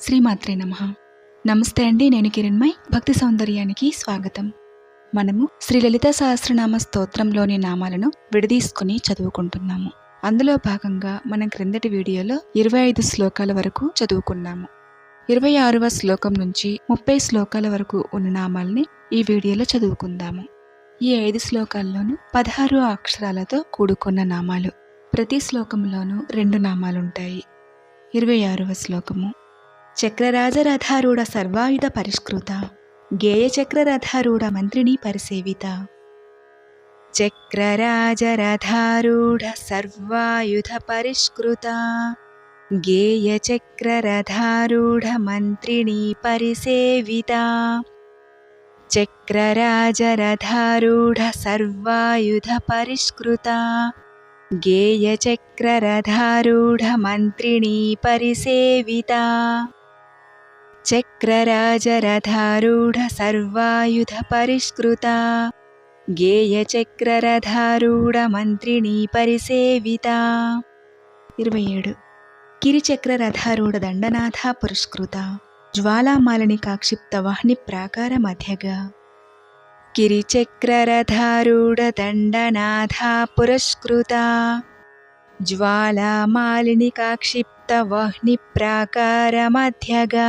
శ్రీమాత్రే నమ. నమస్తే అండి నేను కిరణ్మయ్. భక్తి సౌందర్యానికి స్వాగతం. మనము శ్రీ లలిత సహస్రనామ స్తోత్రంలోని నామాలను విడదీసుకుని చదువుకుంటున్నాము. అందులో భాగంగా మనం క్రిందటి వీడియోలో ఇరవై ఐదు శ్లోకాల వరకు చదువుకున్నాము. ఇరవై ఆరవ శ్లోకం నుంచి ముప్పై శ్లోకాల వరకు ఉన్న నామాల్ని ఈ వీడియోలో చదువుకుందాము. ఈ ఐదు శ్లోకాల్లోనూ పదహారు అక్షరాలతో కూడుకున్న నామాలు. ప్రతి శ్లోకంలోనూ రెండు నామాలుంటాయి. ఇరవై ఆరవ శ్లోకము. చక్రరాజరథారూఢ సర్వాయుధ పరిష్కృత. గేయ చక్రరథారూఢ మంత్రిని పరిసేవిత. చక్రరాజరథారూఢ సర్వాయుధ పరిష్కృత. గేయ చక్రరథారూఢ మంత్రిని పరిసేవిత. చక్రరాజరథారూఢ సర్వాయుధ పరిష్కృత. గేయ చక్రరథారూఢ మంత్రిని పరిసేవిత చక్రరాజరథారూఢ సర్వాయుధ పరిష్కృత గేయ చక్రరథారూఢ పరిసేవిత ఇరవై ఏడు. కిరిచక్రరథారూఢ దండనాథ పురస్కృత జ్వాలామాలని కాక్షిప్త వాహ్ని ప్రాకార మధ్యగా కిరిచక్రరథారూఢ దండనాథ పురస్కృత జ్వాలామాలిని కాక్షిప్త వహ్ని ప్రాకార మధ్యగా కిరిచక్రరథారూఢ దండనాథ పురస్కృత జ్వాలామాలిని కాక్షిప్త వహ్ని ప్రాకార మధ్యగా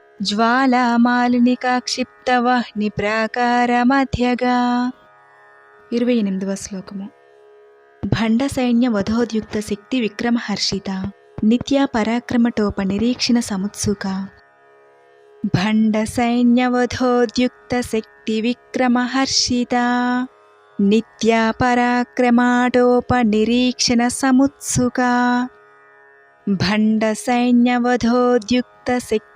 కిరిచక్రరథారూఢ కాక్షిప్త వహ్ని ప్రాకార మధ్యగా ఇరవై ఎనిమిదవ శ్లోకము భండ సైన్య వధోద్యుక్త శక్తి విక్రమహర్షిత నిత్య పరాక్రమటోప నిరీక్షణ సముత్సుక భండ సైన్య వధోద్యుక్త శక్తి విక్రమహర్షిత నిత్య పరాక్రమాటోప నిరీక్షణ సముత్సుక భండ సైన్య వధోద్యుక్త శక్తి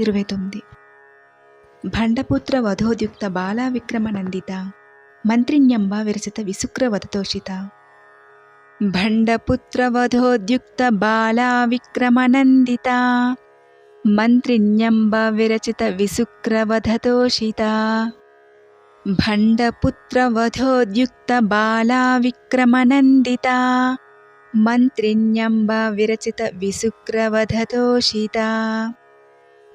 ఇరవై తొమ్మిది. భండపుత్ర వధోద్యుక్త బాలా విక్రమనందిత మంత్రిణ్యంబ విరచిత విసుక్ర భండపుత్ర వధోద్యుక్త బాలా విక్రమనందిత మంత్రిణ్యంబ విరచిత విసుక్రవధతోషిత. భండపుత్ర వధోద్యుక్త విక్రమనందిత మంత్రిణ్యంబ విరచిత విసుక్రవధతోషిత. బాలా విక్రమనందిత మంత్రిణ్యంబ విరచిత విసుక్రవధతోషిత.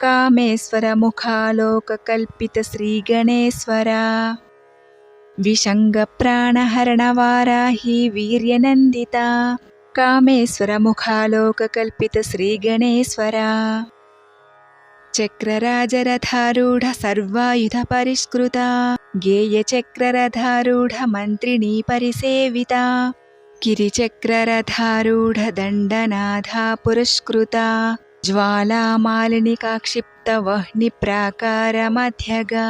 కామేశ్వర ముఖాలోక కల్పిత శ్రీ గణేశ్వర విషంగ ప్రాణహరణ వారాహి వీర్యనందిత కామేశ్వర ముఖాలోక కల్పిత శ్రీ గణేశ్వర చక్రరాజరథారూఢ సర్వాయుధ పరిష్కృత గేయ చక్రరథారూఢ మంత్రిని పరిసేవిత కిరిచక్రరథారూఢ దండనాథ పురస్కృత ज्वालामालिनिकाक्षिप्तवह्निप्राकारमध्यगा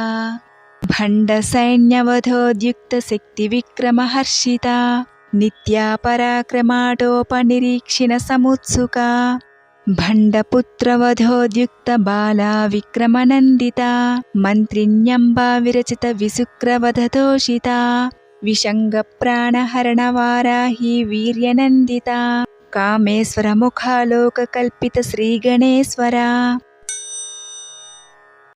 भण्डसैन्यवधोद्युक्तशक्तिविक्रमहर्षिता नित्या पराक्रमाटोपनिरीक्षिणसमुत्सुका भण्डपुत्रवधोद्युक्तबाला विक्रमनन्दिता मन्त्रिण्यम्बा विरचितविसुक्रवधतोषिता विषङ्गप्राणहरणवाराही वीर्यनन्दिता కామేశ్వర ముఖాలోక కల్పిత శ్రీ గణేశ్వర.